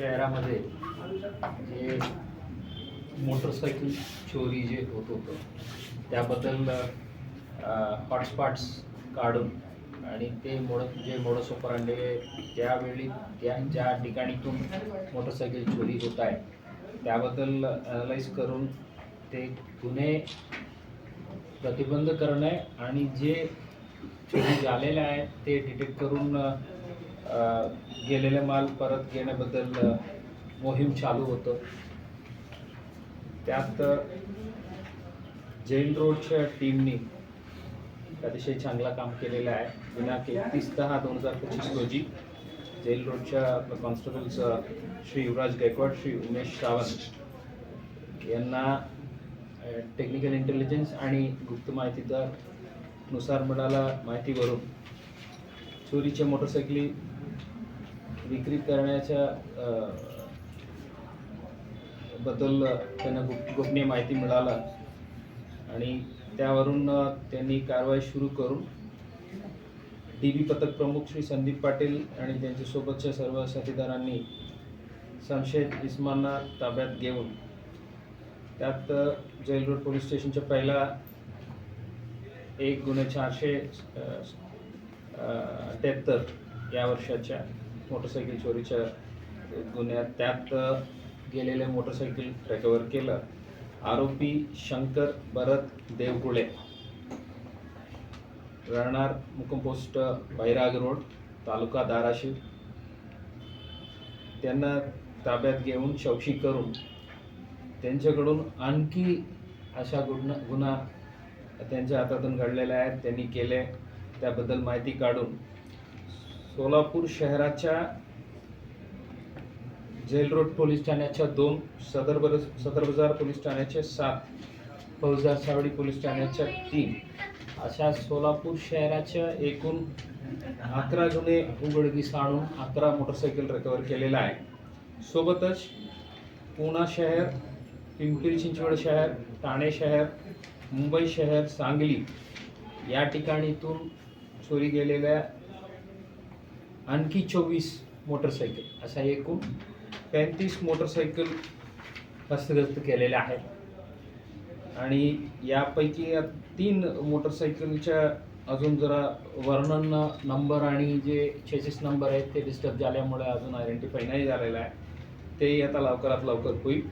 शहरामध्ये जे मोटरसायकल चोरी जे होत होतं त्याबद्दल हॉटस्पॉट्स काढून आणि ते मोड जे मोडसोपरांडे त्यावेळी त्या ज्या ठिकाणीतून मोटरसायकल चोरी होत आहे त्याबद्दल अनालाइज करून ते गुन्हे प्रतिबंध करणे आणि जे चोरी झालेले आहे ते डिटेक्ट करून गेलेले माल परत घेण्याबद्दल मोहीम चालू होतं. त्यात जैन रोडच्या टीमनी अतिशय चांगला काम केलेलं आहे. दिनांक एकतीस दहा दोन हजार पच्चीस रोजी जैन रोडच्या कॉन्स्टेबल्स श्री युवराज गायकवाड श्री उमेश सावंत यांना टेक्निकल इंटेलिजन्स आणि गुप्त माहितीदारनुसार मिळाला माहितीवरून. चोरीच्या मोटरसायकली विक्री करण्याच्या बद्दल त्यांना गुप गोपनीय माहिती मिळाला. आणि त्यावरून त्यांनी कारवाई सुरू करून डी बी पथक प्रमुख श्री संदीप पाटील आणि त्यांच्यासोबतच्या सर्व साथीदारांनी संशयित इस्मांना ताब्यात घेऊन त्यात जैल रोड पोलीस स्टेशनच्या पहिला एक गुन्हे चारशे अठ्याहत्तर या वर्षाच्या मोटरसायकल चोरीच्या गुन्ह्यात त्यात गेलेले मोटरसायकल रिकवर केलं. आरोपी शंकर भरत देवकुळे राहणार मुकंपोस्ट बैराग रोड तालुका धाराशिव. त्यांना ताब्यात घेऊन चौकशी करून त्यांच्याकडून आणखी अशा गुन्हा गुन्हा त्यांच्या हातातून घडलेल्या आहेत. त्यांनी केले. त्याबद्दल माहिती काढून सोलापूर शहराच्या जेल रोड पोलीस ठाण्याच्या दोन सदर बर सदर बाजार पोलीस ठाण्याचे सात फौजदार सावडी पोलीस ठाण्याच्या तीन. अशा सोलापूर शहराच्या एकूण अकरा गुन्हे उघडकीस आणून अकरा मोटरसायकल रिकवर केलेला आहे. सोबतच पुणा शहर पिंपरी चिंचवड शहर ठाणे शहर मुंबई शहर सांगली या ठिकाणीतून चोरी गेलेल्या आणखी चोवीस मोटरसायकल अशा एकूण पैंतीस मोटरसायकल हस्तग्रस्त केलेल्या आहेत. आणि यापैकी या तीन मोटरसायकलच्या अजून जरा वर्णन नंबर आणि जे चेसिस नंबर आहेत ते डिस्टर्ब झाल्यामुळे अजून आयडेंटिफाय नाही झालेलं आहे. ते आता लवकरात लवकर होईल.